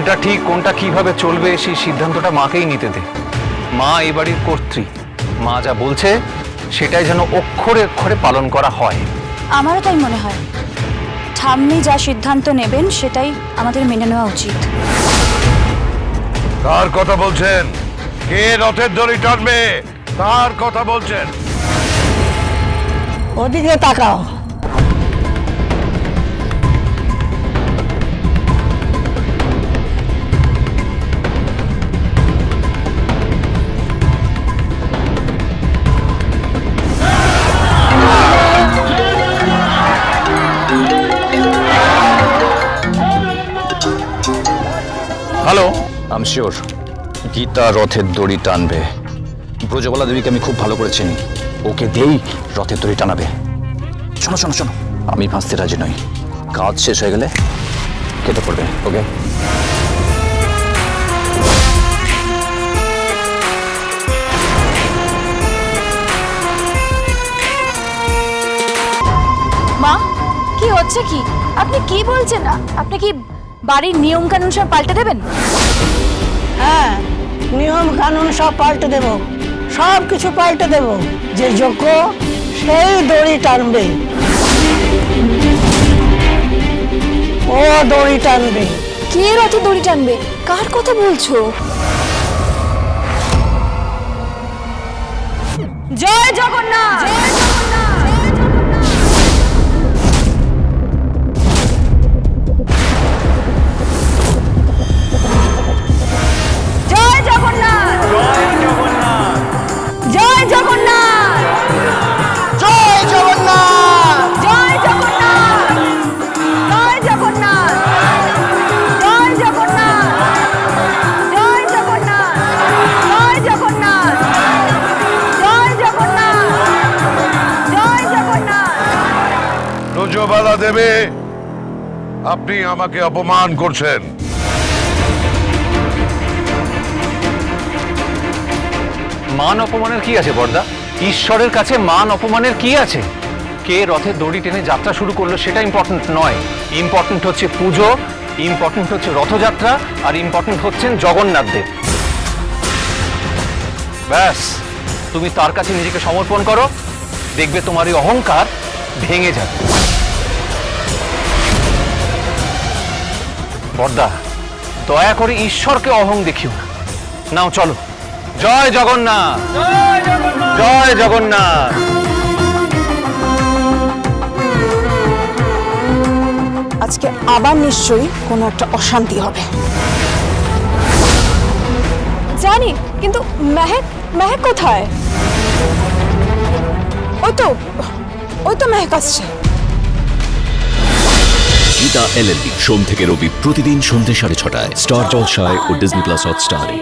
কোনটা ঠিক কোনটা কীভাবে চলবে সেই সিদ্ধান্তটা মাকেই নিতে দে। মা এই বাড়ির কর্ত্রী। মা যা বলছে সেটাই যেন অক্ষরে অক্ষরে পালন করা হয়। আমারও তাই মনে হয়। ঠাম্মি যা সিদ্ধান্ত নেবেন সেটাই আমাদের মেনে নেওয়া উচিত। কার কথা বলছেন? কে রথের দড়ি টানবে? তার কথা বলছেন? ওদিকে তাকাও। হ্যালো আম শিওর গীতা রথের দড়ি টানবে। ব্রজবালা দেবীকে আমি খুব ভালো করে চিনি। ওকে দিয়েই রথের দড়ি টানাবে। শোনো শোনো শোনো। আমি ভাসতে রাজি নই। কাজ শেষ হয়ে গেলে কেটে পড়বে ওকে? মা কি হচ্ছে কি? আপনি কি বলছেন? আপনি কি বাড়ির নিয়ম কানুন সব পাল্টে দেবেন? হ্যাঁ নিয়ম কানুন সব পাল্টে দেব। সব কিছু পাল্টে দেব। যে যোগ্য সেই দড়ি টানবে। ও দড়ি টানবে। কে রথে দড়ি টানবে? কার কথা বলছো? জয় জগন্নাথ! রজবালা দেবে। আপনি আমাকে অপমান করছেন। মান অপমানের কি আছে, বর্দা? ঈশ্বরের কাছে মান অপমানের কি আছে? কে রথে দড়ি টেনে যাত্রা শুরু করল সেটা ইম্পর্ট্যান্ট নয়। ইম্পর্ট্যান্ট হচ্ছে পুজো ইম্পর্ট্যান্ট হচ্ছে রথযাত্রা, আর ইম্পর্ট্যান্ট হচ্ছেন জগন্নাথ দেব। ব্যাস, তুমি তার কাছে নিজেকে সমর্পণ করো। দেখবে তোমার এই অহংকার ভেঙে যাবে। বর্দা, দয়া করে ঈশ্বরকে অহং দেখিও না। নাও, চলো। জয় জগন্নাথ। জয় জগন্নাথ। আজকে আবার নিশ্চয়ই কোনো একটা অশান্তি হবে। জানি, কিন্তু মেহেক মেহেক কোথায়? ওই তো ওই তো মেহেক আসছে। গীতা এলএলবি সোম থেকে রবি প্রতিদিন সন্ধ্যে সাড়ে ছটায়। স্টার জলসায় ও ডিজনি প্লাস হটস্টারে